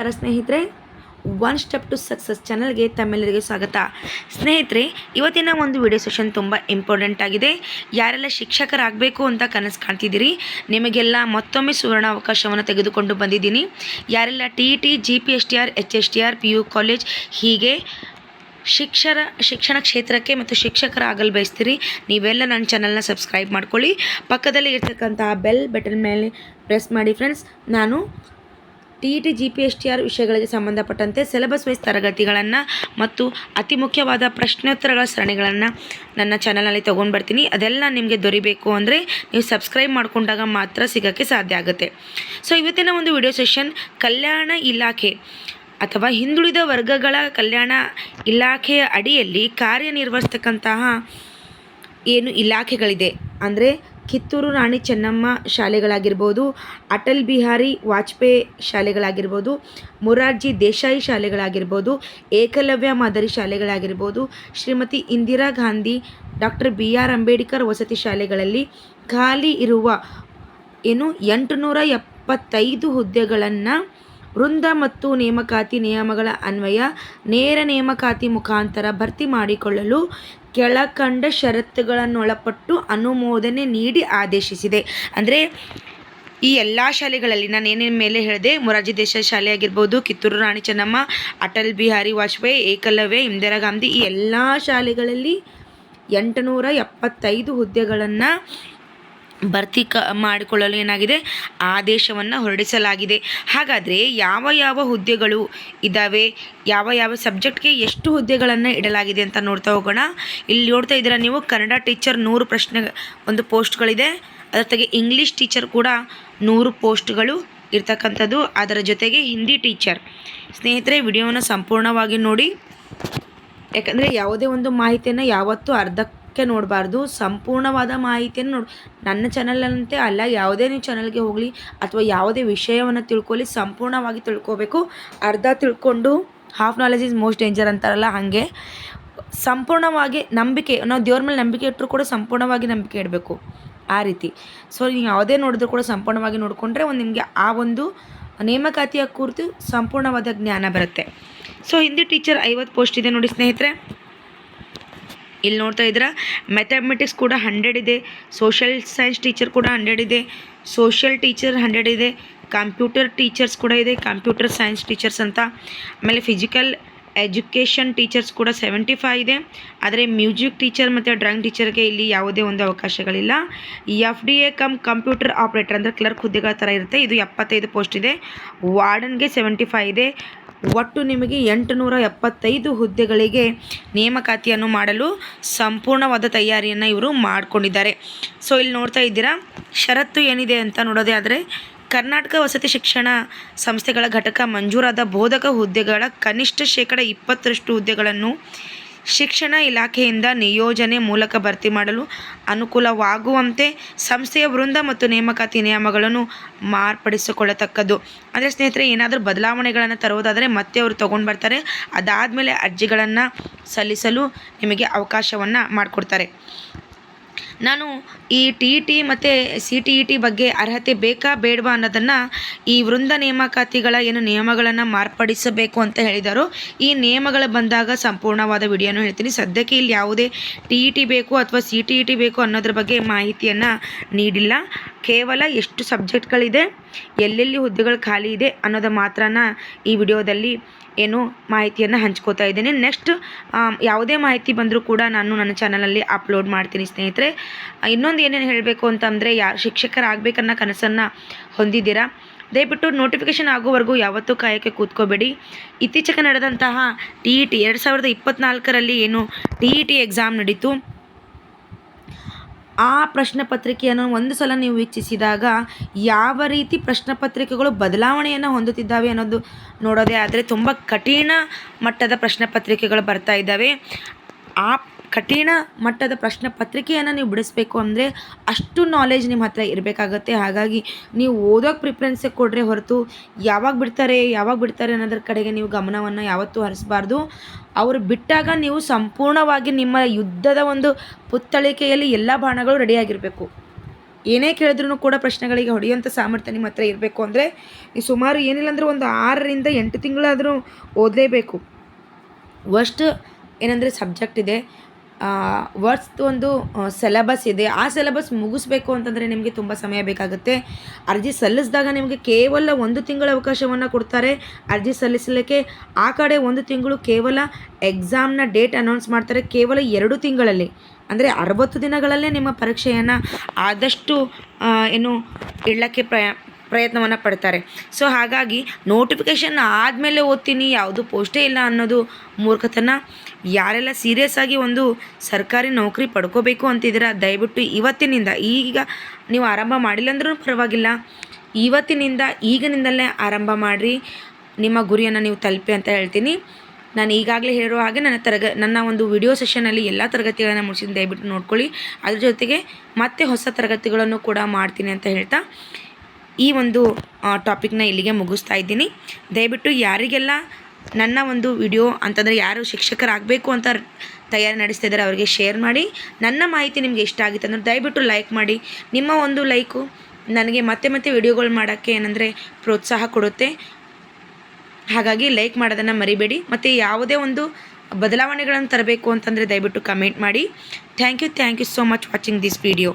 ನಮಸ್ಕಾರ ಸ್ನೇಹಿತರೆ. One step to success ಚಾನಲ್ಗೆ ತಮ್ಮೆಲ್ಲರಿಗೂ ಸ್ವಾಗತ. ಸ್ನೇಹಿತರೆ, ಇವತ್ತಿನ ಒಂದು ವಿಡಿಯೋ ಸೆಷನ್ ತುಂಬ ಇಂಪಾರ್ಟೆಂಟ್ ಆಗಿದೆ. ಯಾರೆಲ್ಲ ಶಿಕ್ಷಕರಾಗಬೇಕು ಅಂತ ಕನಸು ಕಾಣ್ತಿದ್ದೀರಿ? ನಿಮಗೆಲ್ಲ ಮತ್ತೊಮ್ಮೆ ಸುವರ್ಣ ಅವಕಾಶವನ್ನು ತೆಗೆದುಕೊಂಡು ಬಂದಿದ್ದೀನಿ. ಯಾರೆಲ್ಲ T E T G P S T R H S T R P U college ಹೀಗೆ ಶಿಕ್ಷರ, ಶಿಕ್ಷಣ ಕ್ಷೇತ್ರಕ್ಕೆ ಮತ್ತು ಶಿಕ್ಷಕರಾಗಲು ಬಯಸ್ತೀರಿ, ನೀವೆಲ್ಲ ನನ್ನ ಚಾನಲ್ನ ಸಬ್ಸ್ಕ್ರೈಬ್ ಮಾಡ್ಕೊಳ್ಳಿ. ಪಕ್ಕದಲ್ಲಿ ಇರ್ತಕ್ಕಂತಹ ಬೆಲ್ ಬಟನ್ ಮೇಲೆ ಪ್ರೆಸ್ ಮಾಡಿ ಫ್ರೆಂಡ್ಸ್ ನಾನು T E T G P S T R ವಿಷಯಗಳಿಗೆ ಸಂಬಂಧಪಟ್ಟಂತೆ ಸಿಲೆಬಸ್ ವೈಸ್ ತರಗತಿಗಳನ್ನು ಮತ್ತು ಅತಿ ಮುಖ್ಯವಾದ ಪ್ರಶ್ನೋತ್ತರಗಳ ಸರಣಿಗಳನ್ನು ನನ್ನ ಚಾನಲಲ್ಲಿ ತೊಗೊಂಡು ಬರ್ತೀನಿ. ಅದೆಲ್ಲ ನಿಮಗೆ ದೊರಿಬೇಕು ಅಂದರೆ ನೀವು ಸಬ್ಸ್ಕ್ರೈಬ್ ಮಾಡಿಕೊಂಡಾಗ ಮಾತ್ರ ಸಿಗೋಕ್ಕೆ ಸಾಧ್ಯ ಆಗುತ್ತೆ. ಸೊ ಇವತ್ತಿನ ಒಂದು ವಿಡಿಯೋ ಸೆಷನ್ ಕಲ್ಯಾಣ ಇಲಾಖೆ ಅಥವಾ ಹಿಂದುಳಿದ ವರ್ಗಗಳ ಕಲ್ಯಾಣ ಇಲಾಖೆಯ ಅಡಿಯಲ್ಲಿ ಕಾರ್ಯನಿರ್ವಹಿಸ್ತಕ್ಕಂತಹ ಏನು ಇಲಾಖೆಗಳಿದೆ? ಅಂದರೆ ಕಿತ್ತೂರು ರಾಣಿ ಚೆನ್ನಮ್ಮ ಶಾಲೆಗಳಾಗಿರ್ಬೋದು, ಅಟಲ್ ಬಿಹಾರಿ ವಾಜಪೇಯಿ ಶಾಲೆಗಳಾಗಿರ್ಬೋದು, ಮೊರಾರ್ಜಿ ದೇಸಾಯಿ ಶಾಲೆಗಳಾಗಿರ್ಬೋದು, ಏಕಲವ್ಯ ಮಾದರಿ ಶಾಲೆಗಳಾಗಿರ್ಬೋದು, Shrimati Indira Gandhi, doctor B R Ambedkar ವಸತಿ ಶಾಲೆಗಳಲ್ಲಿ ಖಾಲಿ ಇರುವ ಏನು ಎಂಟುನೂರ ಎಪ್ಪತ್ತೈದು ಹುದ್ದೆಗಳನ್ನು ವೃಂದ ಮತ್ತು ನೇಮಕಾತಿ ನಿಯಮಗಳ ಅನ್ವಯ, ನೇರ ನೇಮಕಾತಿ ಮುಖಾಂತರ ಭರ್ತಿ ಮಾಡಿಕೊಳ್ಳಲು ಕೆಳಕಂಡ ಷರತ್ತುಗಳನ್ನೊಳಪಟ್ಟು ಅನುಮೋದನೆ ನೀಡಿ ಆದೇಶಿಸಿದೆ. ಅಂದರೆ ಈ ಎಲ್ಲ ಶಾಲೆಗಳಲ್ಲಿ ನಾನು ಏನೇನು ಮೇಲೆ ಹೇಳಿದೆ, ಮೊರಾರ್ಜಿ ದೇಶ ಶಾಲೆ ಆಗಿರ್ಬೋದು, ಕಿತ್ತೂರು ರಾಣಿ ಚೆನ್ನಮ್ಮ, ಅಟಲ್ ಬಿಹಾರಿ ವಾಜಪೇಯಿ, ಏಕಲವ್ಯ, ಇಂದಿರಾ ಗಾಂಧಿ ಈ ಎಲ್ಲ ಶಾಲೆಗಳಲ್ಲಿ ಎಂಟುನೂರ ಎಪ್ಪತ್ತೈದು ಹುದ್ದೆಗಳನ್ನು ಭರ್ತಿ ಕ ಮಾಡಿಕೊಳ್ಳಲು ಏನಾಗಿದೆ? ಆದೇಶವನ್ನು ಹೊರಡಿಸಲಾಗಿದೆ. ಹಾಗಾದರೆ ಯಾವ ಯಾವ ಹುದ್ದೆಗಳು ಇದ್ದಾವೆ ಯಾವ ಯಾವ ಸಬ್ಜೆಕ್ಟ್ಗೆ ಎಷ್ಟು ಹುದ್ದೆಗಳನ್ನು ಇಡಲಾಗಿದೆ ಅಂತ ನೋಡ್ತಾ ಹೋಗೋಣ. ಇಲ್ಲಿ ನೋಡ್ತಾ ಇದ್ದೀರ ನೀವು, ಕನ್ನಡ ಟೀಚರ್ ನೂರು ಪ್ರಶ್ನೆ, ಒಂದು ಪೋಸ್ಟ್ಗಳಿದೆ. ಅದರ ಜೊತೆಗೆ ಇಂಗ್ಲೀಷ್ ಟೀಚರ್ ಕೂಡ ನೂರು ಪೋಸ್ಟ್ಗಳು ಇರ್ತಕ್ಕಂಥದ್ದು. ಅದರ ಜೊತೆಗೆ ಹಿಂದಿ ಟೀಚರ್. ಸ್ನೇಹಿತರೆ ವಿಡಿಯೋವನ್ನು ಸಂಪೂರ್ಣವಾಗಿ ನೋಡಿ. ಯಾಕಂದರೆ ಯಾವುದೇ ಒಂದು ಮಾಹಿತಿಯನ್ನು ಯಾವತ್ತೂ ಅರ್ಧಕ್ಕೆ ನೋಡಬಾರ್ದು. ಸಂಪೂರ್ಣವಾದ ಮಾಹಿತಿಯನ್ನು ನೋಡಿ ನನ್ನ ಚಾನಲಂತೆ ಅಲ್ಲ, ಯಾವುದೇ ನೀವು ಚಾನಲ್ಗೆ ಹೋಗಲಿ ಅಥವಾ ಯಾವುದೇ ವಿಷಯವನ್ನು ತಿಳ್ಕೊಳ್ಳಿ, ಸಂಪೂರ್ಣವಾಗಿ ತಿಳ್ಕೊಬೇಕು. ಅರ್ಧ ತಿಳ್ಕೊಂಡು half knowledge is most danger ಅಂತಾರಲ್ಲ ಹಾಗೆ. ಸಂಪೂರ್ಣವಾಗಿ ನಂಬಿಕೆ, ನಾವು ದೇವ್ರ ಮೇಲೆ ನಂಬಿಕೆ ಇಟ್ಟರು ಕೂಡ ಸಂಪೂರ್ಣವಾಗಿ ನಂಬಿಕೆ ಇಡಬೇಕು. ಆ ರೀತಿ. ಸೊ ನೀವು ಯಾವುದೇ ನೋಡಿದ್ರು ಕೂಡ ಸಂಪೂರ್ಣವಾಗಿ ನೋಡಿಕೊಂಡ್ರೆ ಒಂದು ನಿಮಗೆ ಆ ಒಂದು ನೇಮಕಾತಿಯ ಕುರಿತು ಸಂಪೂರ್ಣವಾದ ಜ್ಞಾನ ಬರುತ್ತೆ. ಸೊ ಹಿಂದಿ ಟೀಚರ್ ಐವತ್ತು ಪೋಸ್ಟ್ ಇದೆ ನೋಡಿ ಸ್ನೇಹಿತರೆ. ಇಲ್ಲಿ ನೋಡ್ತಾ ಇದ್ದೀರಾ? ಮ್ಯಾಥಮೆಟಿಕ್ಸ್ ಕೂಡ ಹಂಡ್ರೆಡ್ ಇದೆ. ಸೋಷಿಯಲ್ ಸೈನ್ಸ್ ಟೀಚರ್ ಕೂಡ ಹಂಡ್ರೆಡ್ ಇದೆ. ಸೋಷಿಯಲ್ ಟೀಚರ್ ಹಂಡ್ರೆಡ್ ಇದೆ. ಕಂಪ್ಯೂಟರ್ ಟೀಚರ್ಸ್ ಕೂಡ ಇದೆ. ಕಂಪ್ಯೂಟರ್ ಸೈನ್ಸ್ ಟೀಚರ್ಸ್ ಅಂತ. ಆಮೇಲೆ ಫಿಸಿಕಲ್ ಎಜುಕೇಷನ್ ಟೀಚರ್ಸ್ ಕೂಡ ಸೆವೆಂಟಿ ಫೈವ್ ಇದೆ. ಆದರೆ ಮ್ಯೂಸಿಕ್ ಟೀಚರ್ ಮತ್ತು ಡ್ರಾಯಿಂಗ್ ಟೀಚರ್ಗೆ ಇಲ್ಲಿ ಯಾವುದೇ ಒಂದು ಅವಕಾಶಗಳಿಲ್ಲ. F D A cum computer operator ಅಂದರೆ ಕ್ಲರ್ಕ್ ಹುದ್ದೆಗಳ ಥರ ಇರುತ್ತೆ. ಇದು ಎಪ್ಪತ್ತೈದು ಪೋಸ್ಟ್ ಇದೆ. ವಾರ್ಡನ್ಗೆ ಸೆವೆಂಟಿ ಫೈವ್ ಇದೆ. ಒಟ್ಟು ನಿಮಗೆ ಎಂಟುನೂರ ಎಪ್ಪತ್ತೈದು ಹುದ್ದೆಗಳಿಗೆ ನೇಮಕಾತಿಯನ್ನು ಮಾಡಲು ಸಂಪೂರ್ಣವಾದ ತಯಾರಿಯನ್ನು ಇವರು ಮಾಡಿಕೊಂಡಿದ್ದಾರೆ. ಸೊ ಇಲ್ಲಿ ನೋಡ್ತಾ ಇದ್ದೀರಾ? ಷರತ್ತು ಏನಿದೆ ಅಂತ ನೋಡೋದೇ ಆದರೆ, ಕರ್ನಾಟಕ ವಸತಿ ಶಿಕ್ಷಣ ಸಂಸ್ಥೆಗಳ ಘಟಕ ಮಂಜೂರಾದ ಬೋಧಕ ಹುದ್ದೆಗಳ ಕನಿಷ್ಠ ಶೇಕಡ ಇಪ್ಪತ್ತರಷ್ಟು ಹುದ್ದೆಗಳನ್ನು ಶಿಕ್ಷಣ ಇಲಾಖೆಯಿಂದ ನಿಯೋಜನೆ ಮೂಲಕ ಭರ್ತಿ ಮಾಡಲು ಅನುಕೂಲವಾಗುವಂತೆ ಸಂಸ್ಥೆಯ ವೃಂದ ಮತ್ತು ನೇಮಕಾತಿ ನಿಯಮಗಳನ್ನು ಮಾರ್ಪಡಿಸಿಕೊಳ್ಳತಕ್ಕದ್ದು. ಅಂದರೆ ಸ್ನೇಹಿತರೆ, ಏನಾದರೂ ಬದಲಾವಣೆಗಳನ್ನು ತರುವುದಾದರೆ ಮತ್ತೆ ಅವರು ತೊಗೊಂಡು ಬರ್ತಾರೆ. ಅದಾದಮೇಲೆ ಅರ್ಜಿಗಳನ್ನು ಸಲ್ಲಿಸಲು ನಿಮಗೆ ಅವಕಾಶವನ್ನು ಮಾಡಿಕೊಡ್ತಾರೆ. ನಾನು ಈ ಟಿ ಇ ಟಿ ಮತ್ತು ಸಿ ಟಿ ಇ ಟಿ ಬಗ್ಗೆ ಅರ್ಹತೆ ಬೇಕಾ ಬೇಡವಾ ಅನ್ನೋದನ್ನು ಈ ವೃಂದ ನೇಮಕಾತಿಗಳ ಏನು ನಿಯಮಗಳನ್ನು ಮಾರ್ಪಡಿಸಬೇಕು ಅಂತ ಹೇಳಿದರು. ಈ ನಿಯಮಗಳು ಬಂದಾಗ ಸಂಪೂರ್ಣವಾದ ವಿಡಿಯೋನು ಹೇಳ್ತೀನಿ. ಸದ್ಯಕ್ಕೆ ಇಲ್ಲಿ ಯಾವುದೇ ಟಿ ಇ ಟಿ ಬೇಕು ಅಥವಾ ಸಿ ಟಿ ಇ ಟಿ ಬೇಕು ಅನ್ನೋದ್ರ ಬಗ್ಗೆ ಮಾಹಿತಿಯನ್ನು ನೀಡಿಲ್ಲ. ಕೇವಲ ಎಷ್ಟು ಸಬ್ಜೆಕ್ಟ್ಗಳಿದೆ, ಎಲ್ಲೆಲ್ಲಿ ಹುದ್ದೆಗಳು ಖಾಲಿ ಇದೆ ಅನ್ನೋದು ಮಾತ್ರನ ಈ ವಿಡಿಯೋದಲ್ಲಿ ಏನು ಮಾಹಿತಿಯನ್ನು ಹಂಚ್ಕೋತಾ ಇದ್ದೇನೆ. ನೆಕ್ಸ್ಟ್ ಯಾವುದೇ ಮಾಹಿತಿ ಬಂದರೂ ಕೂಡ ನಾನು ನನ್ನ ಚಾನಲಲ್ಲಿ ಅಪ್ಲೋಡ್ ಮಾಡ್ತೀನಿ ಸ್ನೇಹಿತರೆ. ಇನ್ನೊಂದು ಏನೇನು ಹೇಳಬೇಕು ಅಂತಂದರೆ, ಯಾ, ಶಿಕ್ಷಕರಾಗಬೇಕನ್ನೋ ಕನಸನ್ನು ಹೊಂದಿದ್ದೀರಾ? ದಯವಿಟ್ಟು ನೋಟಿಫಿಕೇಷನ್ ಆಗೋವರೆಗೂ ಯಾವತ್ತೂ ಕಾಯಕ್ಕೆ ಕೂತ್ಕೋಬೇಡಿ. ಇತ್ತೀಚೆಗೆ ನಡೆದಂತಹ ಟಿ ಇ ಟಿ ಎರಡು ಸಾವಿರದ ಇಪ್ಪತ್ತ್ನಾಲ್ಕರಲ್ಲಿ ಏನು ಟಿ ಇ ಟಿ ಎಕ್ಸಾಮ್ ನಡೀತು. ಆ ಪ್ರಶ್ನೆ ಪತ್ರಿಕೆಯನ್ನು ಒಂದು ಸಲ ನೀವು ವೀಕ್ಷಿಸಿದಾಗ ಯಾವ ರೀತಿ ಪ್ರಶ್ನೆ ಪತ್ರಿಕೆಗಳು ಬದಲಾವಣೆಯನ್ನು ಹೊಂದುತ್ತಿದ್ದಾವೆ ಅನ್ನೋದು ನೋಡೋದೇ ಆದರೆ ತುಂಬ ಕಠಿಣ ಮಟ್ಟದ ಪ್ರಶ್ನೆ ಪತ್ರಿಕೆಗಳು ಬರ್ತಾ ಇದ್ದಾವೆ. ಆ ಕಠಿಣ ಮಟ್ಟದ ಪ್ರಶ್ನೆ ಪತ್ರಿಕೆಯನ್ನು ನೀವು ಬಿಡಿಸ್ಬೇಕು ಅಂದರೆ ಅಷ್ಟು ನಾಲೆಜ್ ನಿಮ್ಮ ಹತ್ರ ಇರಬೇಕಾಗತ್ತೆ. ಹಾಗಾಗಿ ನೀವು ಓದೋಕ್ಕೆ ಪ್ರಿಫರೆನ್ಸ್ ಕೊಡ್ರೆ ಹೊರತು ಯಾವಾಗ ಬಿಡ್ತಾರೆ ಯಾವಾಗ ಬಿಡ್ತಾರೆ ಅನ್ನೋದ್ರ ಕಡೆಗೆ ನೀವು ಗಮನವನ್ನು ಯಾವತ್ತೂ ಹರಿಸಬಾರ್ದು. ಅವರು ಬಿಟ್ಟಾಗ ನೀವು ಸಂಪೂರ್ಣವಾಗಿ ನಿಮ್ಮ ಯುದ್ಧದ ಒಂದು ಪುತ್ತಳಿಕೆಯಲ್ಲಿ ಎಲ್ಲ ಬಾಣಗಳು ರೆಡಿಯಾಗಿರಬೇಕು ಏನೇ ಕೇಳಿದ್ರೂ ಕೂಡ ಪ್ರಶ್ನೆಗಳಿಗೆ ಹೊಡೆಯುವಂಥ ಸಾಮರ್ಥ್ಯ ನಿಮ್ಮ ಹತ್ರ ಇರಬೇಕು ಅಂದರೆ ನೀವು ಸುಮಾರು ಏನಿಲ್ಲ ಅಂದ್ರೆ ಒಂದು ಆರರಿಂದ ಎಂಟು ತಿಂಗಳಾದರೂ ಓದಲೇಬೇಕು. ವರ್ಸ್ಟ್ ಏನಂದರೆ ಸಬ್ಜೆಕ್ಟ್ ಇದೆ. ವರ್ಡ್ಸ್ ಒಂದು ಸೆಲೆಬಸ್ ಇದೆ. ಆ ಸೆಲೆಬಸ್ ಮುಗಿಸ್ಬೇಕು ಅಂತಂದರೆ ನಿಮಗೆ ತುಂಬ ಸಮಯ ಬೇಕಾಗುತ್ತೆ. ಅರ್ಜಿ ಸಲ್ಲಿಸಿದಾಗ ನಿಮಗೆ ಕೇವಲ ಒಂದು ತಿಂಗಳ ಅವಕಾಶವನ್ನು ಕೊಡ್ತಾರೆ. ಅರ್ಜಿ ಸಲ್ಲಿಸಲಿಕ್ಕೆ ಆ ಕಡೆ ಒಂದು ತಿಂಗಳು ಕೇವಲ ಎಕ್ಸಾಮ್ನ ಡೇಟ್ ಅನೌನ್ಸ್ ಮಾಡ್ತಾರೆ. ಕೇವಲ ಎರಡು ತಿಂಗಳಲ್ಲಿ. ಅಂದರೆ ಅರವತ್ತು ದಿನಗಳಲ್ಲೇ ನಿಮ್ಮ ಪರೀಕ್ಷೆಯನ್ನು ಆದಷ್ಟು ಏನು, ಇಡಲಿಕ್ಕೆ ಪ್ರಯ ಪ್ರಯತ್ನವನ್ನು ಪಡ್ತಾರೆ. ಸೊ ಹಾಗಾಗಿ ನೋಟಿಫಿಕೇಷನ್ ಆದಮೇಲೆ ಓದ್ತೀನಿ, ಯಾವುದು ಪೋಸ್ಟೇ ಇಲ್ಲ ಅನ್ನೋದು ಮೂರ್ಖತನ. ಯಾರೆಲ್ಲ ಸೀರಿಯಸ್ ಆಗಿ ಒಂದು ಸರ್ಕಾರಿ ನೌಕರಿ ಪಡ್ಕೋಬೇಕು ಅಂತಿದ್ದೀರ, ದಯವಿಟ್ಟು ಇವತ್ತಿನಿಂದ, ಈಗ ನೀವು ಆರಂಭ ಮಾಡಿಲ್ಲ ಅಂದ್ರೂ ಪರವಾಗಿಲ್ಲ. ಇವತ್ತಿನಿಂದ, ಈಗಿನಿಂದಲೇ ಆರಂಭ ಮಾಡಿರಿ. ನಿಮ್ಮ ಗುರಿಯನ್ನು ನೀವು ತಲುಪಿ ಅಂತ ಹೇಳ್ತೀನಿ. ನಾನು ಈಗಾಗಲೇ ಹೇಳಿರೋ ಹಾಗೆ ನನ್ನ ತರಗ, ನನ್ನ ಒಂದು ವಿಡಿಯೋ ಸೆಷನಲ್ಲಿ ಎಲ್ಲ ತರಗತಿಗಳನ್ನು ಮುಗಿಸಿದ ದಯವಿಟ್ಟು ನೋಡ್ಕೊಳ್ಳಿ. ಅದ್ರ ಜೊತೆಗೆ ಮತ್ತೆ ಹೊಸ ತರಗತಿಗಳನ್ನು ಕೂಡ ಮಾಡ್ತೀನಿ ಅಂತ ಹೇಳ್ತಾ ಈ ಒಂದು ಟಾಪಿಕ್ನ ಇಲ್ಲಿಗೆ ಮುಗಿಸ್ತಾ ಇದ್ದೀನಿ. ದಯವಿಟ್ಟು ಯಾರಿಗೆಲ್ಲ ನನ್ನ ಒಂದು ವಿಡಿಯೋ ಅಂತಂದರೆ ಯಾರು ಶಿಕ್ಷಕರಾಗಬೇಕು ಅಂತ ತಯಾರಿ ನಡೆಸ್ತಾ ಇದ್ದಾರೆ ಅವರಿಗೆ ಶೇರ್ ಮಾಡಿ. ನನ್ನ ಮಾಹಿತಿ ನಿಮಗೆ ಇಷ್ಟ ಆಗಿತ್ತು ಅಂದರೆ ದಯವಿಟ್ಟು ಲೈಕ್ ಮಾಡಿ. ನಿಮ್ಮ ಒಂದು ಲೈಕು ನನಗೆ ಮತ್ತೆ ಮತ್ತೆ ವಿಡಿಯೋಗಳು ಮಾಡೋಕ್ಕೆ ಏನಂದರೆ ಪ್ರೋತ್ಸಾಹ ಕೊಡುತ್ತೆ. ಹಾಗಾಗಿ ಲೈಕ್ ಮಾಡೋದನ್ನು ಮರಿಬೇಡಿ. ಮತ್ತು ಯಾವುದೇ ಒಂದು ಬದಲಾವಣೆಗಳನ್ನು ತರಬೇಕು ಅಂತಂದರೆ ದಯವಿಟ್ಟು ಕಮೆಂಟ್ ಮಾಡಿ. Thank you thank you so much watching this video